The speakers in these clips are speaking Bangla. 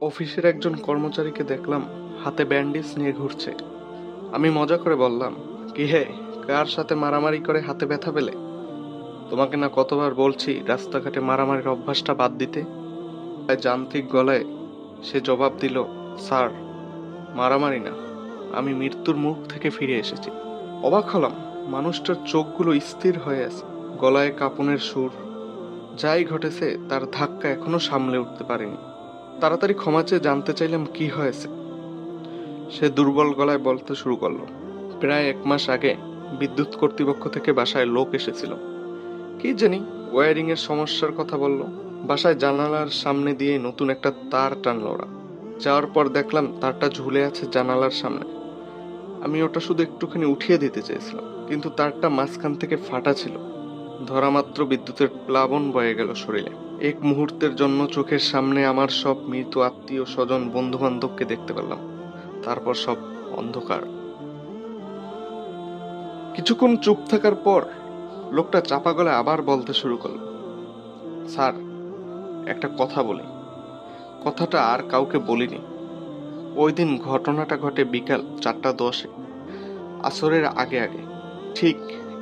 অফিসের একজন কর্মচারীকে দেখলাম হাতে ব্যান্ডেজ নিয়ে ঘুরছে। আমি মজা করে বললাম, কি হে, কার সাথে মারামারি করে হাতে ব্যথা পেলে? তোমাকে না কতবার বলছি রাস্তাঘাটে মারামারির অভ্যাসটা বাদ দিতে? তাই যান্ত্রিক গলায় সে জবাব দিল, স্যার, মারামারি না। আমি মৃত্যুর মুখ থেকে ফিরে এসেছি। অবাক হলাম, মানুষটার চোখগুলো স্থির হয়ে আছে, গলায় কাঁপনের সুর। যাই ঘটেছে, তার ধাক্কা এখনও সামলে উঠতে পারেনি। তাড়াতাড়ি ক্ষমা চেয়ে জানতে চাইলাম কি হয়েছে। সে দুর্বল গলায় বলতে শুরু করল। প্রায় এক মাস আগে বিদ্যুৎ কর্তৃপক্ষ থেকে বাসায় লোক এসেছিল। কি জানি ওয়ারিং এর সমস্যার কথা বলল। বাসায় জানালার সামনে দিয়ে নতুন একটা তার টানলো ওরা। যাওয়ার পর দেখলাম তারটা ঝুলে আছে জানালার সামনে। আমি ওটা শুধু একটুখানি উঠিয়ে দিতে চেয়েছিলাম, কিন্তু তারটা মাঝখান থেকে ফাটা ছিল। ধরামাত্র বিদ্যুতের প্লাবন বয়ে গেল শরীরে। এক মুহূর্তের জন্য চোখের সামনে আমার সব মৃত আত্মীয় স্বজন বন্ধু বান্ধবকে দেখতে পেলাম। তারপর সব অন্ধকার। কিছুক্ষণ চুপ থাকার পর লোকটা চাপা গলায় আবার বলতে শুরু করল। স্যার, একটা কথা বলি। কথাটা আর কাউকে বলিনি। ওই দিন ঘটনাটা ঘটে বিকাল চারটা দশে, আসরের আগে আগে, ঠিক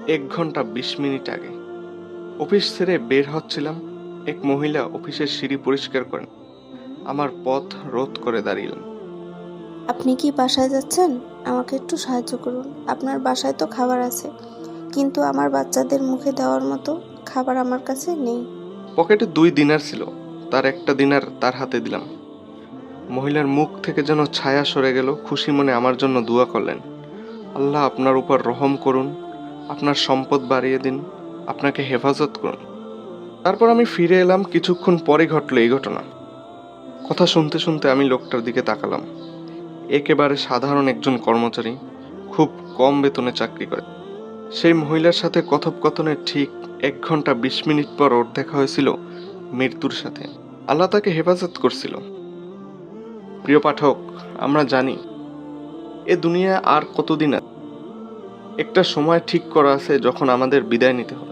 এক ঘণ্টা বিশ মিনিট আগে। অফিস ছেড়ে বের হচ্ছিলাম এক মহিলা অফিসের সিঁড়ি পরিষ্কার করেন। আমার পথ রোধ করে দাঁড়িয়েলেন। আপনি কি বাসায় যাচ্ছেন? আমাকে একটু সাহায্য করুন। আপনার বাসায় তো খাবার আছে কিন্তু আমার বাচ্চাদের মুখে দেওয়ার মতো খাবার আমার কাছে নেই। পকেটে দুই দিনার ছিল তার একটা দিনার তার হাতে দিলাম। মহিলার মুখ থেকে যেন ছায়া সরে গেল খুশি মনে আমার জন্য দোয়া করলেন। আল্লাহ আপনার উপর রহম করুন আপনার সম্পদ বাড়িয়ে দিন আপনাকে হেফাজত করুন। তারপর আমি ফিরে এলাম কিছুক্ষণ পরে ঘটলো এই ঘটনা। কথা শুনতে শুনতে আমি লোকটার দিকে তাকালাম। একেবারে সাধারণ একজন কর্মচারী, খুব কম বেতনে চাকরি করে। সেই মহিলার সাথে কথোপকথনের ঠিক এক ঘণ্টা বিশ মিনিট পর ওর দেখা হয়েছিল মৃত্যুর সাথে। আল্লাহ তাকে হেফাজত করছিল। প্রিয় পাঠক, আমরা জানি, এ দুনিয়া আর কতদিন একটা সময় ঠিক করা আছে যখন আমাদের বিদায় নিতে হবে।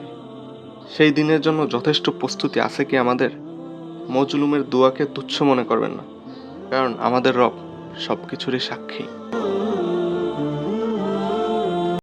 সেই দিনের জন্য যথেষ্ট প্রস্তুতি আছে কি আমাদের? মজলুমের দোয়াকে তুচ্ছ মনে করবেন না, কারণ আমাদের রব সব কিছুরই সাক্ষী।